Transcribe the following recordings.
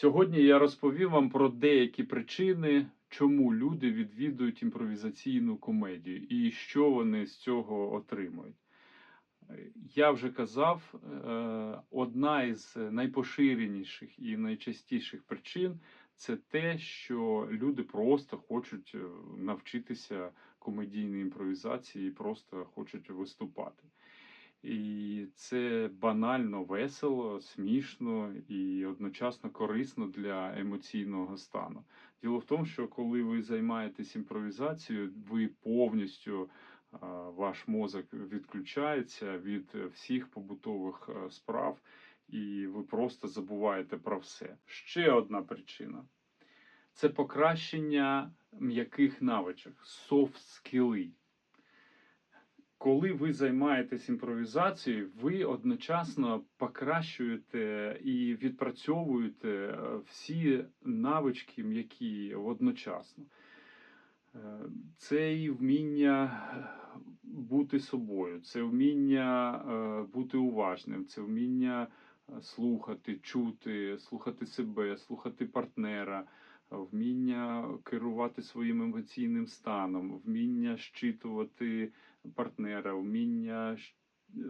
Сьогодні я розповім вам про деякі причини, чому люди відвідують імпровізаційну комедію і що вони з цього отримують. Я вже казав, е, одна із найпоширеніших і найчастіших причин це те, що люди просто хочуть е, навчитися комедійній імпровізації і просто хочуть виступати. І це банально весело, смішно і одночасно корисно для емоційного стану. Діло в тому, що коли ви займаєтесь імпровізацією, ви повністю ваш мозок відключається від всіх побутових е, справ, і ви просто забуваєте про все. Ще одна причина це покращення м'яких навичок, soft скіли. Коли ви займаєтесь імпровізацією, ви одночасно покращуєте і відпрацьовуєте е, всі навички м'які одночасно. Е, Це і вміння бути собою, це вміння е, бути уважним, це вміння е, слухати, чути, слухати себе, слухати партнера, е, вміння керувати своїм емоційним станом, вміння щитувати партнера, вміння е,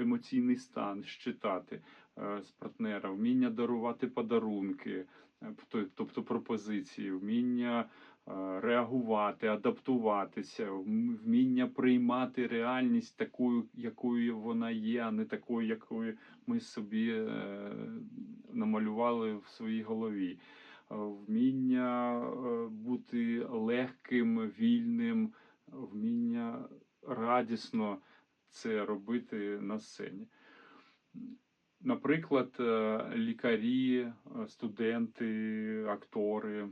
емоційний стан щитати е, з партнера, вміння дарувати подарунки, е, тобто- пропозиції, вміння реагувати, адаптуватися, вміння приймати реальність такою, якою вона є, а не такою, якою ми собі намалювали в своїй голові. Вміння бути легким, вільним, вміння радісно це робити на сцені. Наприклад, е, лікарі, е, студенти, актори,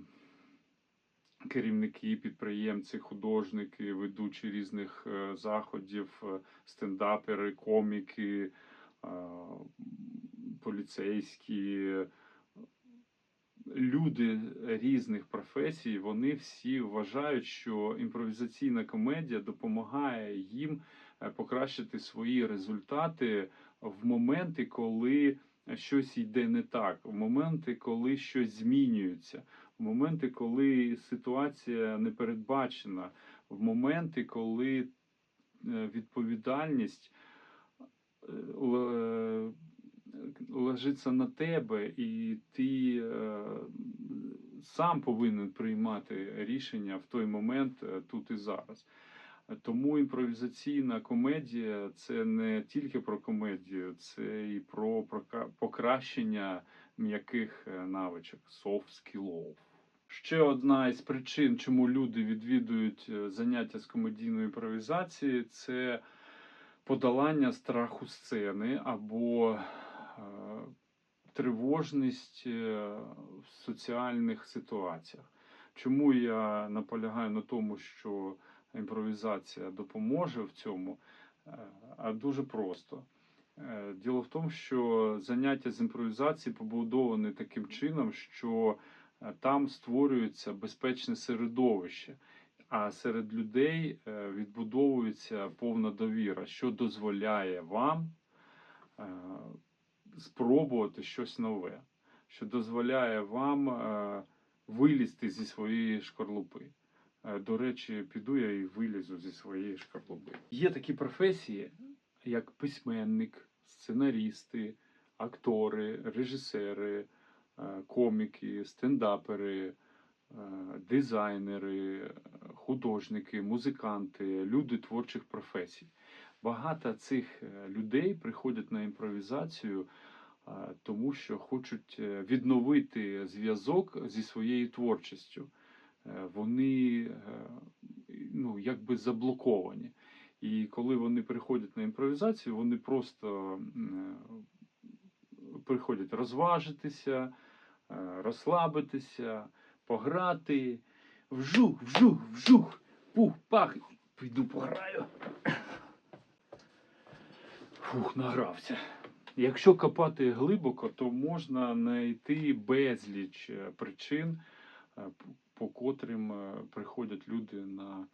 керівники, підприємці, художники, ведучі різних е, заходів, стендапери, коміки, поліцейські, люди різних професій, вони всі вважають, що імпровізаційна комедія допомагає їм е, покращити свої результати в моменти, коли щось йде не так, в моменти, коли щось змінюється, в моменти, коли ситуація не передбачена, в моменти, коли е, відповідальність е, ложиться на тебе, і ти е, сам повинен приймати рішення в той момент е, тут і зараз. Тому імпровізаційна комедія це не тільки про комедію, це і про покращення м'яких е, навичок, soft skills. Ще одна із причин, чому люди відвідують заняття з комедійної імпровізації, це подолання страху сцени або тривожність е, в соціальних ситуаціях. Чому я наполягаю на тому, що імпровізація допоможе в цьому? Е, А дуже просто. Е, Діло в тому, що заняття з імпровізації побудовані таким чином, що е, там створюється безпечне середовище, а серед людей е, відбудовується повна довіра, що дозволяє вам е, спробувати щось нове, що дозволяє вам е, вилізти зі своєї шкарлупи. Е, До речі, піду я і вилізу зі своєї шкарлупи. Є такі професії, як письменник, сценарісти, актори, режисери, е, коміки, стендапери, дизайнери, художники, музиканти, люди творчих професій. Багато цих е, людей приходять на імпровізацію, е, тому що хочуть е, відновити зв'язок зі своєю творчістю. Вони ну, якби заблоковані. І коли вони приходять на імпровізацію, вони просто приходять розважитися, розслабитися, пограти. Вжух, вжух, вжух, пух, пах. Піду пограю. Фух, награвся. Якщо копати глибоко, то можна знайти безліч е, причин, е, по котрим е, приходять люди на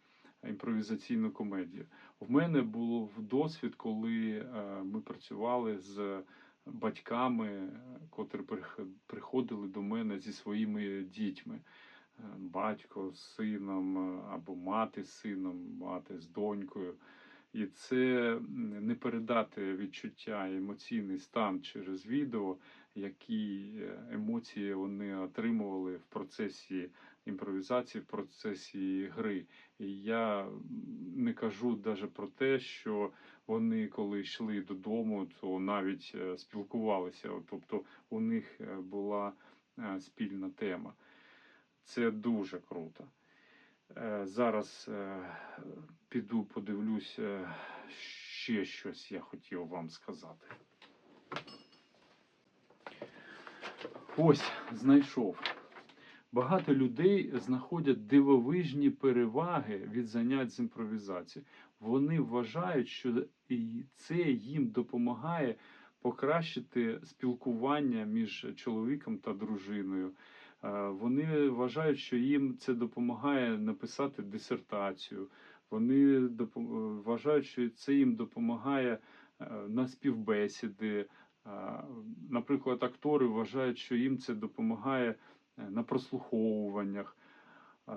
імпровізаційну комедію. В мене був досвід, коли ми працювали з батьками, котрі приходили до мене зі своїми дітьми. Батько з сином або мати з сином, мати з донькою. І це не передати відчуття, емоційний стан через відео, які е, емоції вони отримували в процесі імпровізації, в процесі гри. І я не кажу навіть про те, що вони, коли йшли додому, то навіть е, спілкувалися. Тобто у них е, була спільна тема. Це дуже круто. Е, Зараз е, піду подивлюсь, е, ще щось я хотів вам сказати. Ось знайшов. Багато людей знаходять дивовижні переваги від занять з імпровізації. Вони вважають, що це їм допомагає покращити спілкування між чоловіком та дружиною. Е, Вони вважають, що їм це допомагає написати дисертацію. Вони допо- вважають, що це їм допомагає е, на співбесіди. Е, Наприклад, актори вважають, що їм це допомагає е, на прослуховуваннях. Е,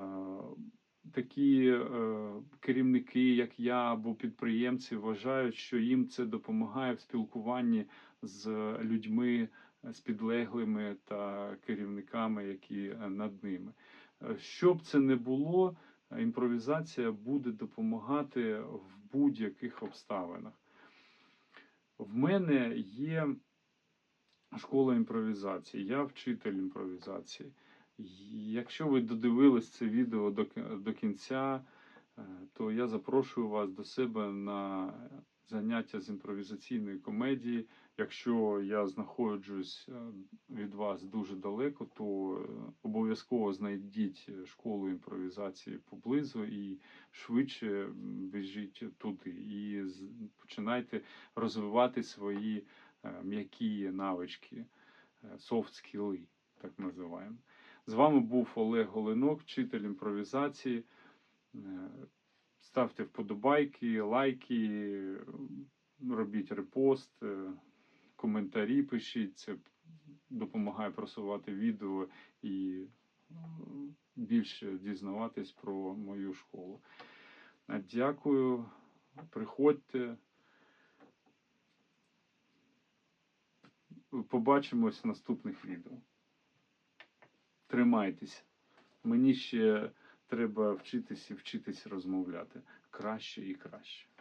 Такі е, керівники, як я або підприємці, вважають, що їм це допомагає в спілкуванні з людьми, з підлеглими та керівниками, які е, над ними. Е, Що б це не було, імпровізація буде допомагати в будь-яких обставинах. В мене є школа імпровізації, я вчитель імпровізації. Якщо ви додивились це відео до, до кінця, е, то я запрошую вас до себе на заняття з імпровізаційної комедії. Якщо я знаходжусь е, від вас дуже далеко, то е, обов'язково знайдіть школу імпровізації поблизу і швидше біжіть туди і починайте розвивати свої е, м'які навички, софт скіли, так називаємо. З вами був Олег Голинок, вчитель імпровізації. Е, Ставте вподобайки, лайки, робіть репост, е, коментарі пишіть. Це допомагає просувати відео і е, більше дізнаватись про мою школу. Дякую, приходьте. Побачимось в наступних відео. Тримайтеся. Мені ще треба вчитись і вчитись розмовляти краще і краще.